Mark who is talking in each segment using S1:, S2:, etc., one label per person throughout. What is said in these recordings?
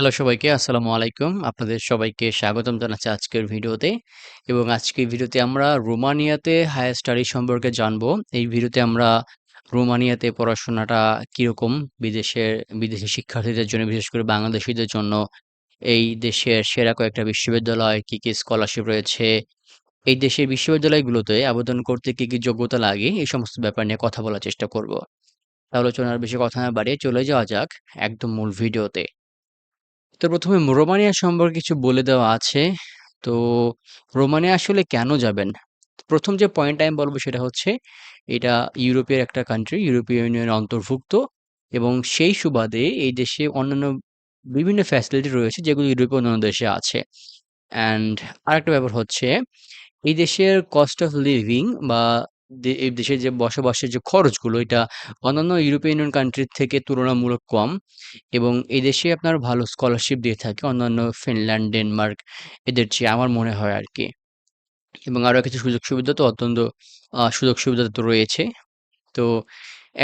S1: Hello সবাইকে। আসসালামু আলাইকুম। আপনাদের সবাইকে স্বাগতম জানাচ্ছি আজকের ভিডিওতে। এবং আজকের ভিডিওতে আমরা রোমানিয়াতে হায়ার স্টাডি সম্পর্কে জানব। এই ভিডিওতে আমরা রোমানিয়াতে পড়াশোনাটা কীরকম, বিদেশের, বিদেশি শিক্ষার্থীদের জন্য, বিশেষ করে বাংলাদেশিদের জন্য, এই দেশের সেরা কয়েকটা বিশ্ববিদ্যালয়, কী কী স্কলারশিপ রয়েছে, এই দেশের বিশ্ববিদ্যালয়গুলোতে আবেদন করতে কী কী যোগ্যতা লাগে, এই সমস্ত ব্যাপার নিয়ে কথা বলার চেষ্টা করব। আলোচনার বেশি কথা না বাড়িয়ে চলে যাওয়া যাক একদম মূল ভিডিওতে। তো প্রথমে রোমানিয়া সম্পর্কে কিছু বলে দেওয়া আছে। তো রোমানিয়া আসলে কেন যাবেন? প্রথম যে পয়েন্টটা আমি বলব সেটা হচ্ছে এটা ইউরোপের একটা কান্ট্রি, ইউরোপীয় ইউনিয়নের অন্তর্ভুক্ত এবং সেই সুবাদে এই দেশে অন্যান্য বিভিন্ন ফ্যাসিলিটি রয়েছে যেগুলো ইউরোপের অন্যান্য দেশে আছে। অ্যান্ড আরেকটা ব্যাপার হচ্ছে এই দেশের কস্ট অফ লিভিং বা এই দেশে যে বসবাসের যে খরচগুলো এটা অন্যান্য ইউরোপিয়ান ইউনিয়ন কান্ট্রির থেকে তুলনামূলক কম এবং এই দেশে আপনার ভালো স্কলারশিপ দিয়ে থাকে অন্যান্য ফিনল্যান্ড, ডেনমার্ক এদের চেয়ে আমার মনে হয় আর কি এবং আরও কিছু সুযোগ সুবিধা তো অত্যন্ত সুযোগ সুবিধা তো রয়েছে। তো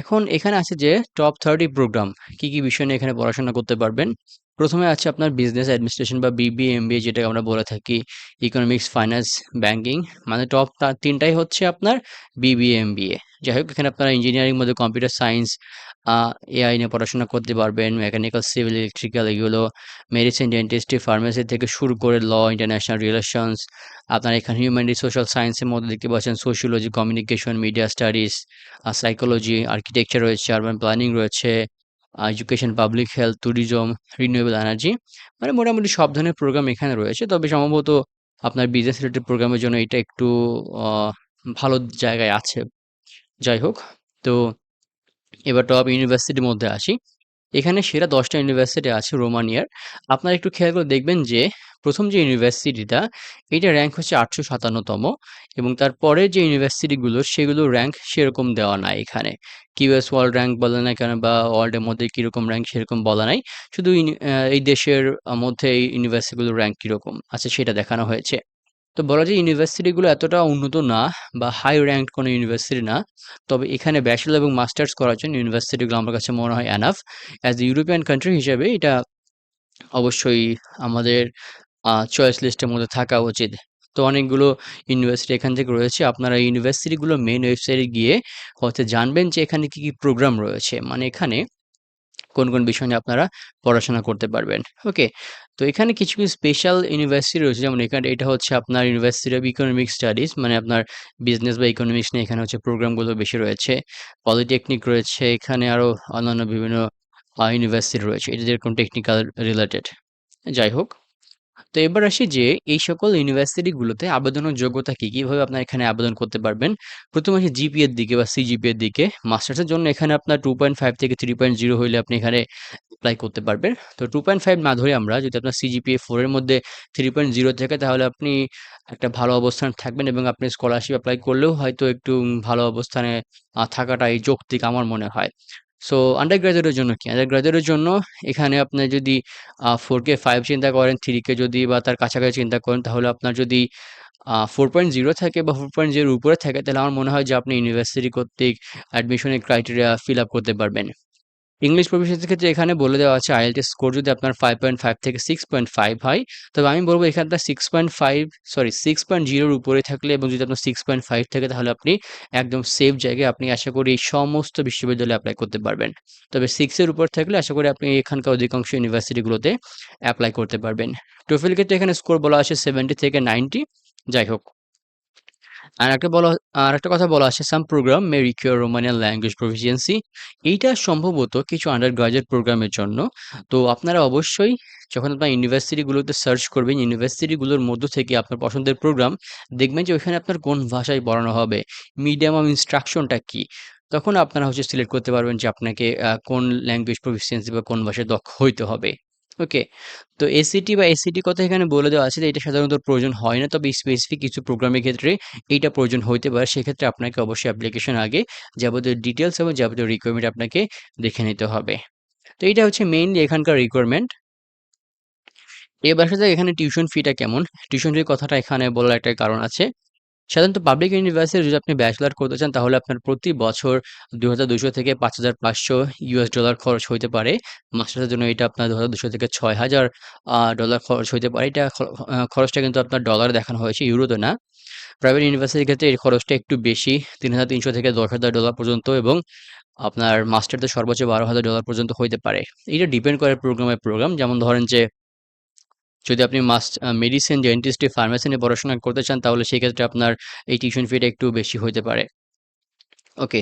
S1: এখন এখানে আছে যে টপ 30 প্রোগ্রাম কি, কি বিষয় নিয়ে এখানে পড়াশোনা করতে পারবেন। প্রথমে আছে আপনার বিজনেস অ্যাডমিনিস্ট্রেশন বা বিবিএ, এমবিএ যেটাকে আমরা বলে থাকি। ইকোনমিক্স, ফাইন্যান্স, ব্যাংকিং মানে টপ তা ৩ টাই হচ্ছে আপনার বিবিএ, এমবিএ। যাই হোক এখানে আপনারা ইঞ্জিনিয়ারিং মধ্যে কম্পিউটার সায়েন্স, এআই নিয়ে পড়াশোনা করতে পারবেন। মেকানিক্যাল, সিভিল, ইলেকট্রিক্যাল এগুলো, মেডিসিন, ডেন্টিস্ট্রি, ফার্মেসি থেকে শুরু করে ল, ইন্টারন্যাশনাল রিলেশনস, আপনার এখানে হিউম্যানিটিস, সোশ্যাল সায়েন্সের মধ্যে দেখতে পাচ্ছেন sociology, communication, media studies, psychology, architecture রয়েছে, আরবান প্ল্যানিং রয়েছে, education, public health, tourism, renewable energy মানে মোটামুটি সব ধরনের প্রোগ্রাম এখানে রয়েছে। তবে সম্ভবত আপনার বিজনেস রিলেটেড প্রোগ্রামের জন্য এটা একটু ভালো জায়গায় আছে। যাই হোক, তো এবার টপ ইউনিভার্সিটির মধ্যে আসি। এখানে সেরা দশটা ইউনিভার্সিটি আছে রোমানিয়ার। আপনারা একটু খেয়াল করে দেখবেন যে, প্রথম যে ইউনিভার্সিটিটা এইটার র্যাঙ্ক হচ্ছে আটশো তম এবং তারপরে যে ইউনিভার্সিটিগুলো সেগুলোর র্যাঙ্ক সেরকম দেওয়া নাই এখানে। কিউএস ওয়ার্ল্ড র্যাঙ্ক বলে না কেন বা ওয়ার্ল্ডের মধ্যে কীরকম র্যাঙ্ক সেরকম বলা নাই। শুধু এই দেশের মধ্যে এই ইউনিভার্সিটিগুলোর র্যাঙ্ক কীরকম আছে সেটা দেখানো হয়েছে। তো বলা যায় ইউনিভার্সিটিগুলো এতটা উন্নত না বা হাই র্যাঙ্ক কোনো ইউনিভার্সিটি না। তবে এখানে ব্যাচেলর এবং মাস্টার্স করার জন্য ইউনিভার্সিটিগুলো আমার কাছে মনে হয় enough. As a European country হিসেবে এটা অবশ্যই আমাদের চয়েস লিস্টের মধ্যে থাকা উচিত। তো অনেকগুলো ইউনিভার্সিটি এখান থেকে রয়েছে। আপনারা ইউনিভার্সিটিগুলো মেন ওয়েবসাইটে গিয়ে হচ্ছে জানবেন যে এখানে কি, কি প্রোগ্রাম রয়েছে। মানে এখানে কোন, কোন বিষয় নিয়ে আপনারা পড়াশোনা করতে পারবেন। ওকে? তো এখানে কিছু, কিছু স্পেশাল ইউনিভার্সিটি রয়েছে যেমন এখানে এটা হচ্ছে আপনার ইউনিভার্সিটি অফ ইকোনমিক স্টাডিজ মানে আপনার বিজনেস বা ইকোনমিক্স নিয়ে এখানে হচ্ছে প্রোগ্রামগুলো বেশি রয়েছে। পলিটেকনিক রয়েছে, এখানে আরও অন্যান্য বিভিন্ন ইউনিভার্সিটি রয়েছে। এটা যেরকম টেকনিক্যাল রিলেটেড। যাই হোক। তো এবার আসি যে, এই সকল ইউনিভার্সিটিগুলোতে আবেদনের যোগ্যতা কি? কীভাবে আপনার এখানে আবেদন করতে পারবেন? প্রথমে আসি জিপিএর দিকে বা সিজিপিএর দিকে। মাস্টার্সের জন্য এখানে আপনার 2.5 থেকে 3.0 হইলে আপনি এখানে এপ্লাই করতে পারবেন। তো 2.5 না ধরে আমরা যদি আপনার সিজিপিএ 4 এর মধ্যে 3.0 থাকে, তাহলে আপনি একটা ভালো অবস্থান থাকবেন এবং আপনি স্কলারশিপ অ্যাপ্লাই করলেও হয়তো একটু ভালো অবস্থানে আ থাকাটাই যৌক্তিক আমার মনে হয়। সো আন্ডার গ্রাজুয়েটের জন্য কি? আন্ডার গ্রাজুয়েটের জন্য এখানে আপনার যদি ফোর কে ফাইভ চিন্তা করেন, থ্রি কে যদি বা তার কাছাকাছি চিন্তা করেন তাহলে আপনার যদি ফোর পয়েন্ট জিরো থাকে বা ফোর পয়েন্ট জিরোর উপরে থাকে তাহলে আমার মনে হয় যে আপনি ইউনিভার্সিটি কর্তৃক অ্যাডমিশনের ক্রাইটেরিয়া ফিল আপ করতে পারবেন। ইংলিশ প্রফিসিয়েন্সির ক্ষেত্রে এখানে বলে দেওয়া আছে আইএলটিএস স্কোর যদি আপনার 5.5 থেকে 6.5 হয়, তবে আমি বলব এখানটা 6.5 সরি 6.0 এর উপরে থাকলে এবং যদি আপনার 6.5 থাকে তাহলে আপনি একদম সেফ জায়গায় আপনি আশা করি এই সমস্ত বিশ্ববিদ্যালয়ে অ্যাপ্লাই করতে পারবেন। তবে 6 এর উপর থাকলে আশা করি আপনি এখানকার অধিকাংশ ইউনিভার্সিটিগুলোতে অ্যাপ্লাই করতে পারবেন। টোফেল ক্ষেত্রে এখানে স্কোর বলা আছে 70 থেকে 90 যাই হোক। আরেকটা বলা আর একটা কথা বলা আছে some program may require Romanian language proficiency এইটা সম্ভবত কিছু আন্ডার গ্র্যাজুয়েট প্রোগ্রামের জন্য। তো আপনারা অবশ্যই যখন আপনার ইউনিভার্সিটিগুলোতে সার্চ করবেন, ইউনিভার্সিটিগুলোর মধ্য থেকে আপনার পছন্দের প্রোগ্রাম দেখবেন যে ওইখানে আপনার কোন ভাষায় পড়ানো হবে, মিডিয়াম অফ ইনস্ট্রাকশনটা কি? তখন আপনারা হচ্ছে সিলেক্ট করতে পারবেন যে আপনাকে কোন ল্যাঙ্গুয়েজ প্রফিসিয়েন্সি বা কোন ভাষায় দক্ষ হইতে হবে। ওকে? তো এসিটি বা এসিটি কথা এখানে বলে দেওয়া আছে যে এটা সাধারণত প্রয়োজন হয় না। তবে স্পেসিফিক কিছু প্রোগ্রামের ক্ষেত্রে এইটা প্রয়োজন হইতে পারে। সেক্ষেত্রে আপনাকে অবশ্যই অ্যাপ্লিকেশন আগে যাবতীয় ডিটেইলস এবং যাবতীয় রিকোয়ারমেন্ট আপনাকে দেখে নিতে হবে। তো এইটা হচ্ছে মেইনলি এখানকার রিকোয়ারমেন্ট। এবার যাক এখানে টিউশন ফিটা কেমন? টিউশন ফির কথাটা এখানে বলার একটা কারণ আছে। সাধারণত পাবলিক ইউনিভার্সিটি যদি আপনি ব্যাচেলর করতে চান তাহলে আপনার প্রতি বছর ২,২০০ থেকে ৫,৫০০ ইউএস ডলার খরচ হইতে পারে। মাস্টার্সের জন্য এটা আপনার ২,২০০ থেকে ৬,০০০ আ ডলার খরচ হইতে পারে। এটা খরচটা কিন্তু আপনার ডলার দেখানো হয়েছে, ইউরোতে না। প্রাইভেট ইউনিভার্সিটির ক্ষেত্রে এই খরচটা একটু বেশি। ৩,৩০০ থেকে ১০,০০০ ডলার পর্যন্ত এবং আপনার মাস্টারদের সর্বোচ্চ ১২,০০০ ডলার পর্যন্ত হইতে পারে। এটা ডিপেন্ড করে প্রোগ্রামের প্রোগ্রাম। যেমন ধরেন যে যদি আপনি মাস্ট মেডিসিন, ডেন্টিস্ট্রি, ফার্মেসি নিয়ে পড়াশোনা করতে চান তাহলে সেক্ষেত্রে আপনার এই টিউশন ফিটা একটু বেশি হতে পারে। ওকে।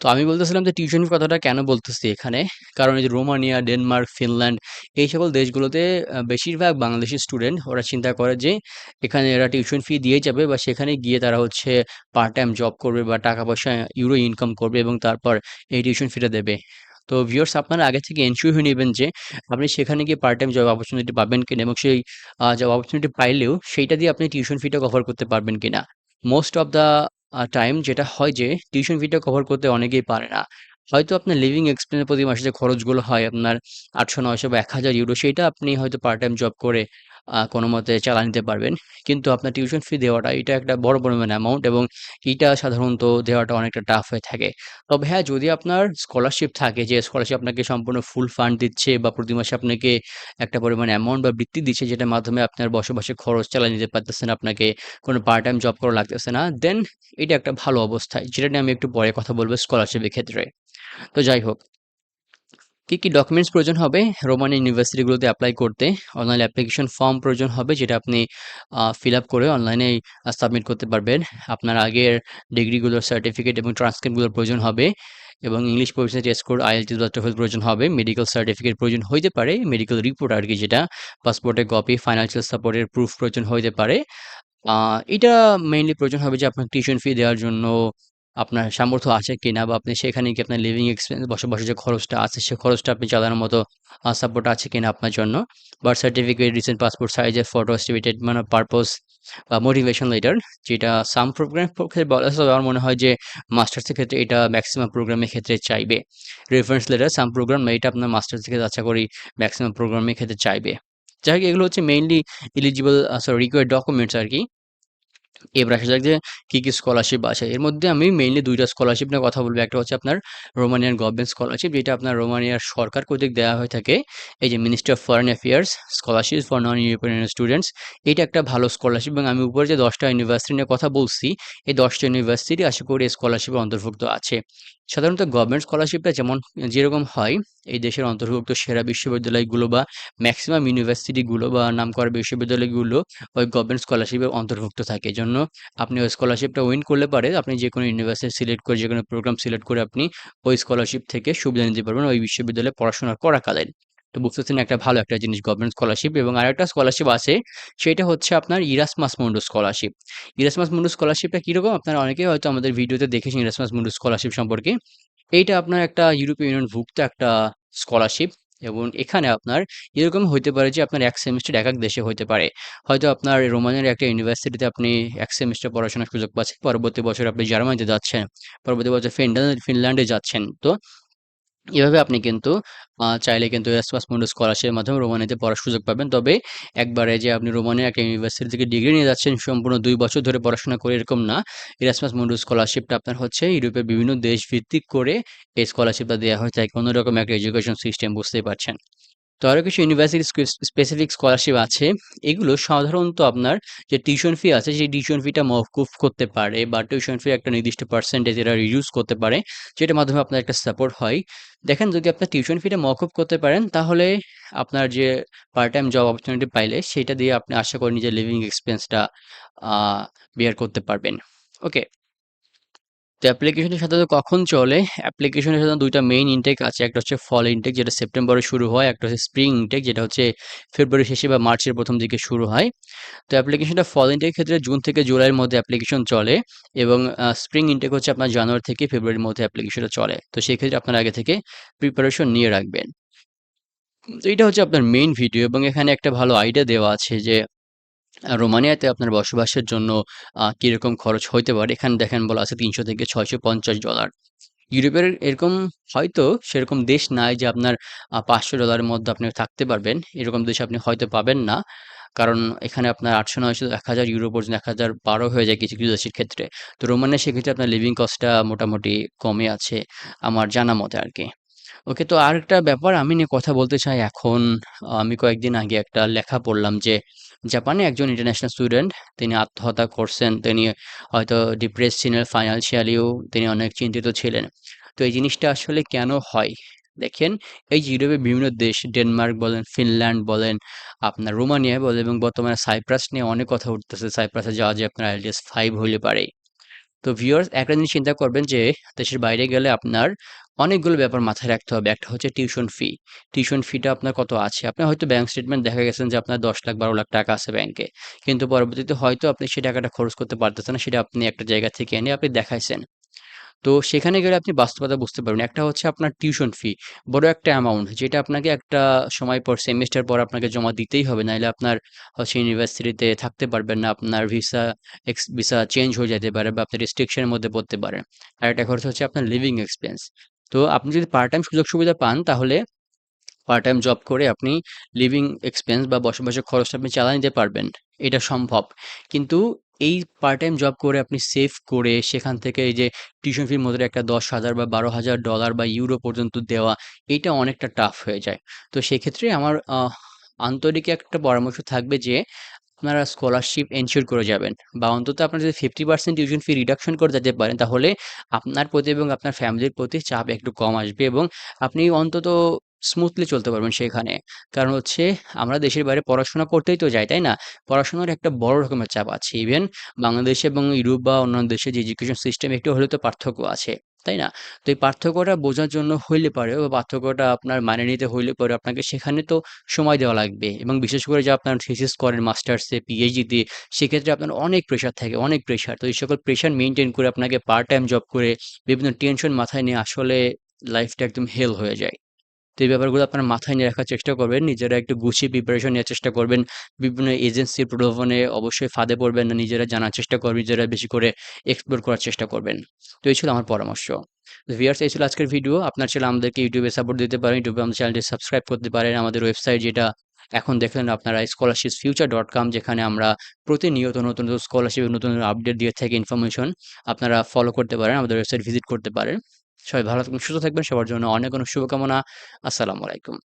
S1: তো আমি বলতেছিলাম যে টিউশন কথাটা কেন বলতেছি এখানে? কারণ এই যে রোমানিয়া, ডেনমার্ক, ফিনল্যান্ড এই সকল দেশগুলোতে বেশিরভাগ বাংলাদেশি স্টুডেন্ট ওরা চিন্তা করে যে এখানে এরা টিউশন ফি দিয়ে যাবে বা সেখানে গিয়ে তারা হচ্ছে পার্ট টাইম জব করবে বা টাকা-পয়সা ইউরো ইনকাম করবে এবং তারপর এই টিউশন ফিটা দেবে। তো ভিউয়ার্স আপনারা আগে থেকে এনশিওর হয়ে নেবেন যে আপনি সেখানে গিয়ে পার্ট টাইম জব অপরচুনিটি পাবেন কিনা এবং সেই জব অপরচুনিটি পাইলেও সেইটা দিয়ে আপনি টিউশন ফিটা কভার করতে পারবেন কিনা। মোস্ট অফ দ্যা টাইম যেটা হয় যে টিউশন ফিটা কভার করতে অনেকেই পারে না। হয়তো আপনার লিভিং এক্সপেন্স প্রতি মাসে যে খরচগুলো হয় আপনার আটশো নয়শো বা ১,০০০ ইউরো সেটা আপনি হয়তো পার্ট টাইম জব করে আ কোনমতে চালায় নিতে পারবেন। কিন্তু আপনার টিউশন ফি দেওয়াটা এটা একটা বড় পরিমাণ অ্যামাউন্ট এবং এটা সাধারণত দেওয়াটা অনেকটা টাফ হয়ে থাকে। তবে হ্যাঁ, যদি আপনার স্কলারশিপ থাকে যে স্কলারশিপ আপনাকে সম্পূর্ণ ফুল ফান্ড দিচ্ছে বা প্রতি মাসে আপনাকে একটা পরিমাণ অ্যামাউন্ট বা বৃত্তি দিচ্ছে যেটার মাধ্যমে আপনার বসবাসের খরচ চালায় নিতে পারতেছেন, আপনাকে কোনো পার্ট টাইম জব করা লাগতেছে না। দেন এটা একটা ভালো অবস্থায়। যেটা নিয়ে আমি একটু পরে কথা বলব স্কলারশিপের ক্ষেত্রে। তো যাই হোক। কি, কি ডকুমেন্টস প্রয়োজন হবে রোমান ইউনিভার্সিটিগুলোতে অ্যাপ্লাই করতে? অনলাইন অ্যাপ্লিকেশন ফর্ম প্রয়োজন হবে যেটা আপনি ফিল আপ করে অনলাইনে সাবমিট করতে পারবেন। আপনার আগের ডিগ্রিগুলোর সার্টিফিকেট এবং ট্রান্সক্রিপ্টগুলোর প্রয়োজন হবে এবং English proficiency test score, IELTS বা টোফেল প্রয়োজন হবে। মেডিকেল সার্টিফিকেট প্রয়োজন হইতে পারে। মেডিকেল রিপোর্ট আর কি যেটা, পাসপোর্টের কপি, ফাইন্যান্সিয়াল সাপোর্টের প্রুফ প্রয়োজন হইতে পারে। এটা মেইনলি প্রয়োজন হবে যে আপনার টিউশন ফি দেওয়ার জন্য আপনার সামর্থ্য আছে কিনা বা আপনি সেখানে কি আপনার লিভিং এক্সপেন্স বসবাসের যে খরচটা আছে সে খরচটা আপনি চালানোর মতো সাপোর্ট আছে কিনা আপনার জন্য। বার্থ সার্টিফিকেট, রিসেন্ট পাসপোর্ট সাইজের ফটো, এস্টিমেটেড মানে পারপোজ বা মোটিভেশন লেটার যেটা সাম প্রোগ্রাম পক্ষে বলা যায় আমার মনে হয় যে মাস্টার্সের ক্ষেত্রে এটা ম্যাক্সিমাম প্রোগ্রামের ক্ষেত্রে চাইবে। রেফারেন্স লেটার সাম প্রোগ্রাম এটা আপনার মাস্টার্স থেকে আশা করি ম্যাক্সিমাম প্রোগ্রামের ক্ষেত্রে চাইবে। যাই হোক এগুলো হচ্ছে mainly eligible sorry required documents আরকি। এবার আসা যাক যে কি, কি স্কলারশিপ আছে। এর মধ্যে আমি মেইনলি দুইটা স্কলারশিপ নিয়ে কথা বলব একটা হচ্ছে আপনার রোমানিয়ান গভর্নমেন্ট স্কলারশিপ যেটা আপনার রোমানিয়ার সরকার কর্তৃক দেওয়া হয়ে থাকে। এই যে ministry of foreign affairs scholarship for non European students. এটা একটা ভালো স্কলারশিপ এবং আমি উপরে যে ১০ টা ইউনিভার্সিটি নিয়ে কথা বলছি, এই দশটা ইউনিভার্সিটি আশা করি স্কলারশিপে অন্তর্ভুক্ত আছে। সাধারণত গভর্নমেন্ট স্কলারশিপটা যেমন যেরকম হয় এই দেশের অন্তর্ভুক্ত সেরা বিশ্ববিদ্যালয়গুলো বা ম্যাক্সিমাম ইউনিভার্সিটিগুলো বা নামকরা বিশ্ববিদ্যালয়গুলো ওই গভর্নমেন্ট স্কলারশিপে অন্তর্ভুক্ত থাকে। এই জন্য আপনি ওই স্কলারশিপটা উইন করলে পারে আপনি যেকোনো ইউনিভার্সিটি সিলেক্ট করে, যেকোনো প্রোগ্রাম সিলেক্ট করে আপনি ওই স্কলারশিপ থেকে সুবিধা নিতে পারবেন ওই বিশ্ববিদ্যালয়ে পড়াশোনা করাকালীন। তো বুঝতেছেন একটা ভালো একটা জিনিস গভর্নমেন্ট স্কলারশিপ এবং আরেকটা স্কলারশিপ আছে, সেটা হচ্ছে আপনার ইরাসমাস মুন্ডু স্কলারশিপ। ইরাসমাস মুন্ডু স্কলারশিপটা কীরকম? আপনারা অনেকেই হয়তো আমাদের ভিডিওতে দেখেছেন ইরাসমাস মুন্ডু স্কলারশিপ সম্পর্কে। এইটা আপনার একটা ইউরোপীয় ইউনিয়ন ভুক্ত একটা স্কলারশিপ এবং এখানে আপনার এরকম হইতে পারে যে আপনার এক সেমিস্টার এক এক দেশে হইতে পারে। হয়তো আপনার রোমানের একটা ইউনিভার্সিটিতে আপনি এক সেমিস্টার পড়াশোনার সুযোগ পাচ্ছেন। পরবর্তী বছর আপনি জার্মানিতে যাচ্ছেন। পরবর্তী বছর ফিনল্যান্ড, ফিনল্যান্ডে যাচ্ছেন। তো এভাবে আপনি কিন্তু চাইলে কিন্তু এরাসমাস মুন্ডাস স্কলারশিপের মাধ্যমে রোমানিতে পড়ার সুযোগ পাবেন। তবে একবারে যে আপনি রোমানের একটা ইউনিভার্সিটি থেকে ডিগ্রি নিয়ে যাচ্ছেন, সম্পূর্ণ দুই বছর ধরে পড়াশোনা করে এরকম না। এরাসমাস মন্ডু স্কলারশিপটা আপনার হচ্ছে ইউরোপের বিভিন্ন দেশ ভিত্তিক করে এই স্কলারশিপটা দেওয়া হয়ে থাকে। অন্যরকম একটা এডুকেশন সিস্টেম বুঝতেই পারছেন। তো আরও কিছু ইউনিভার্সিটি স্পেস স্পেসিফিক স্কলারশিপ আছে। এগুলো সাধারণত আপনার যে টিউশন ফি আছে, সেই টিউশন ফিটা মওকুফ করতে পারে বা টিউশন ফি একটা নির্দিষ্ট পার্সেন্টেজ এরা রিডিউস করতে পারে। যেটার মাধ্যমে আপনার একটা সাপোর্ট হয়। দেখেন, যদি আপনার টিউশন ফিটা মওকুফ করতে পারেন, তাহলে আপনার যে পার্ট টাইম জব অপরচুনিটি পাইলে, সেটা দিয়ে আপনি আশা করি নিজের লিভিং এক্সপেন্সটা বেয়ার করতে পারবেন। ওকে। তো অ্যাপ্লিকেশনটা সাধারণত কখন চলে? অ্যাপ্লিকেশনের সাধারণত ২ টা মেইন ইনটেক আছে। একটা হচ্ছে ফল ইনটেক যেটা সেপ্টেম্বরে শুরু হয়। একটা হচ্ছে স্প্রিং ইনটেক যেটা হচ্ছে ফেব্রুয়ারির শেষে বা মার্চের প্রথম দিকে শুরু হয়। তো অ্যাপ্লিকেশনটা ফল ইনটেকের ক্ষেত্রে জুন থেকে জুলাইয়ের মধ্যে অ্যাপ্লিকেশন চলে এবং স্প্রিং ইনটেক হচ্ছে আপনার জানুয়ারি থেকে ফেব্রুয়ারির মধ্যে অ্যাপ্লিকেশনটা চলে। তো সেক্ষেত্রে আপনার আগে থেকে প্রিপারেশন নিয়ে রাখবেন। তো এটা হচ্ছে আপনার মেইন ভিডিও এবং এখানে একটা ভালো আইডিয়া দেওয়া আছে যে রোমানিয়াতে আপনার বসবাসের জন্য কীরকম খরচ হইতে পারে। এখানে দেখেন বলা আছে ৩০০ থেকে $৬৫০ ইউরোপের এরকম হয়তো সেরকম দেশ নাই যে আপনার পাঁচশো $৫০০ মধ্যে আপনি থাকতে পারবেন। এরকম দেশ আপনি হয়তো পাবেন না। কারণ এখানে আপনার আটশো নয়শো এক হাজার ইউরো পর্যন্ত ১,০১২ হয়ে যায় কিছু, কিছু দেশের ক্ষেত্রে। তো রোমানিয়া সেক্ষেত্রে আপনার লিভিং কস্টটা মোটামুটি কমে আছে আমার জানা মতে আরকি। ওকে তো আরেকটা ব্যাপার আমি নিয়ে কথা বলতে চাই এখন আমি কয়েকদিন আগে একটা লেখা পড়লাম যে জাপানে একজন ইন্টারন্যাশনাল স্টুডেন্ট তিনি আত্মহত্যা করছেন। তিনি হয়তো ডিপ্রেসড ছিলেন ফাইন্যান্সিয়ালিও তিনি অনেক চিন্তিত ছিলেন। তো এই জিনিসটা আসলে কেন হয়? দেখেন এই ইউরোপের বিভিন্ন দেশ ডেনমার্ক বলেন, ফিনল্যান্ড বলেন, আপনার রোমানিয়া বলেন এবং বর্তমানে সাইপ্রাস নিয়ে অনেক কথা উঠতেছে। সাইপ্রাসে যাওয়া যায় আপনার আইএলটিএস ফাইভ হইলে পারে। তো ভিউয়ার্স একটা জিনিস চিন্তা করবেন যে, দেশের বাইরে গেলে আপনার অনেকগুলো ব্যাপার মাথায় রাখতে হবে। একটা হচ্ছে টিউশন ফি। টিউশন ফিটা আপনার কত আছে? আপনার হয়তো ব্যাংক স্টেটমেন্ট দেখা গেছেন যে আপনার ১০ লাখ ১২ লাখ টাকা আছে ব্যাংকে। কিন্তু পরবর্তীতে হয়তো আপনি সেই টাকাটা খরচ করতে পারতেছেন না। সেটা আপনি একটা জায়গা থেকে এনে আপনি দেখাইছেন। তো সেখানে গেলে আপনি বাস্তবতা বুঝতে পারবেন। একটা হচ্ছে আপনার টিউশন ফি। বড় একটা অ্যামাউন্ট যেটা আপনাকে একটা সময় পর সেমিস্টার পর আপনাকে জমা দিতেই হবে। নাহলে আপনার হচ্ছে ইউনিভার্সিটিতে থাকতে পারবেন না। আপনার ভিসা এক্স ভিসা চেঞ্জ হয়ে যেতে পারে বা আপনি রেস্ট্রিকশন এর মধ্যে পড়তে পারেন। আরেকটা খরচ হচ্ছে আপনার লিভিং এক্সপেন্স। তো আপনি যদি পার্ট টাইম সুযোগ সুবিধা পান, তাহলে পার্ট টাইম জব করে আপনি লিভিং এক্সপেন্স বা বসবাসের খরচটা আপনি চালায় নিতে পারবেন। এটা সম্ভব। কিন্তু এই পার্ট টাইম জব করে আপনি সেভ করে সেখান থেকে এই যে টিউশন ফির মধ্যে একটা ১০,০০০ বা ১২,০০০ ডলার বা ইউরো পর্যন্ত দেওয়া, এটা অনেকটা টাফ হয়ে যায়। তো সেক্ষেত্রে আমার আন্তরিক একটা পরামর্শ থাকবে যে আপনারা স্কলারশিপ এনশিওর করে যাবেন বা অন্তত আপনারা যদি 50% টিউশন ফি রিডাকশন করে যেতে পারেন তাহলে আপনার প্রতি এবং আপনার ফ্যামিলির প্রতি চাপ একটু কম আসবে এবং আপনি অন্তত স্মুথলি চলতে পারবেন সেখানে। কারণ হচ্ছে আমরা দেশের বাইরে পড়াশোনা করতেই তো যাই, তাই না? পড়াশোনার একটা বড় রকমের চাপ আছে। ইভেন বাংলাদেশ এবং ইউরোপ বা অন্যান্য দেশে যে এডুকেশন সিস্টেম একটু হলেও তো পার্থক্য আছে। তাই না? তো এই পার্থক্যটা বোঝার জন্য হইলে পারে বা পার্থক্যটা আপনার মানিয়ে নিতে হইলে পরে আপনাকে সেখানে তো সময় দেওয়া লাগবে এবং বিশেষ করে যে আপনার থিসিস করেন মাস্টার্সে, পিএইচডিতে সেক্ষেত্রে আপনার অনেক প্রেশার থাকে, অনেক প্রেশার। তো এই সকল প্রেশার মেনটেন করে আপনাকে পার্ট টাইম জব করে বিভিন্ন টেনশন মাথায় নিয়ে আসলে লাইফটা একদম হেল হয়ে যায়। তো এই ব্যাপারগুলো আপনার মাথায় নিয়ে রাখার চেষ্টা করবেন। নিজেরা একটু গুছিয়ে প্রিপারেশন নেওয়ার চেষ্টা করবেন। বিভিন্ন এজেন্সির প্রলোভনে অবশ্যই ফাঁদে পড়বেন না। নিজেরা জানার চেষ্টা করবেন, নিজেরা বেশি করে এক্সপ্লোর করার চেষ্টা করবেন। তো এই ছিল আমার পরামর্শ। তো ভিউয়ার্স এই ছিল আজকের ভিডিও। আপনার চাইলে আমাদেরকে ইউটিউবে সাপোর্ট দিতে পারেন। ইউটিউবে আমাদের চ্যানেলটি সাবস্ক্রাইব করতে পারেন। আমাদের ওয়েবসাইট যেটা এখন দেখলেন আপনারা স্কলারশিপ ফিউচার ডট কম যেখানে আমরা প্রতিনিয়ত নতুন, নতুন স্কলারশিপ নতুন, নতুন আপডেট দিয়ে থাকি ইনফরমেশন। আপনারা ফলো করতে পারেন। আমাদের ওয়েবসাইট ভিজিট করতে পারেন। সবাই ভালো থাকবেন, সুস্থ থাকবেন। সবার জন্য অনেক, অনেক শুভকামনা। আসসালামু আলাইকুম।